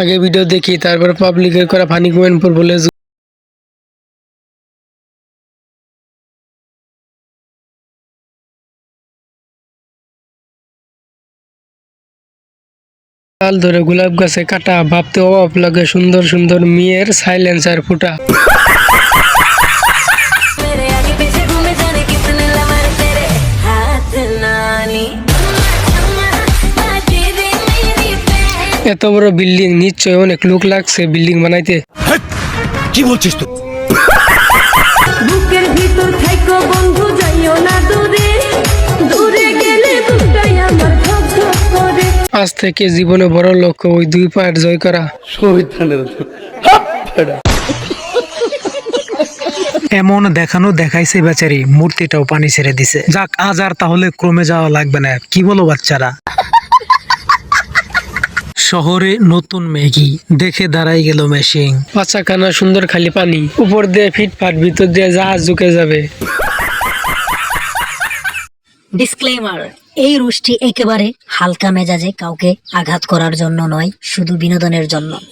আগে ভিডিও দেখি, তারপর পাবলিকের করা ফানি কমেন্ট পর বলে কাল ধরে গোলাপ গাছে কাটা, ভাবতে অভাব লাগে সুন্দর সুন্দর মেয়ের সাইলেন্সার ফুটা। এত বড় বিল্ডিং নিশ্চয় অনেক লোক লাগছে বিল্ডিং বানাইতে। কি বলছিস তুই? বুকের ভিতর থাইকো বন্ধু যাইও না দূরে। দূরে গেলে বুকটাই আমার ধক ধক করে। আজ থেকে জীবনে বড় লক্ষ্য ওই দুই পায়ের জয় করা। এমন দেখানো দেখাইছে বেচারি মূর্তিটাও পানি ছেড়ে দিছে। যাক আজ আর তাহলে ক্রমে যাওয়া লাগবে না। কি বলো বাচ্চারা? শহরে নতুন ম্যাগি। দেখে দাঁড়াই গেল মেশিং পাচাখানা সুন্দর খালি পানি। উপর দিয়ে ফিটফাট ভিতর দিয়ে জাহাজ ঝুঁকে যাবে। ডিসক্লেমার এই রুশটি একেবারে হালকা মেজাজে কাউকে আঘাত করার জন্য নয় শুধু বিনোদনের জন্য।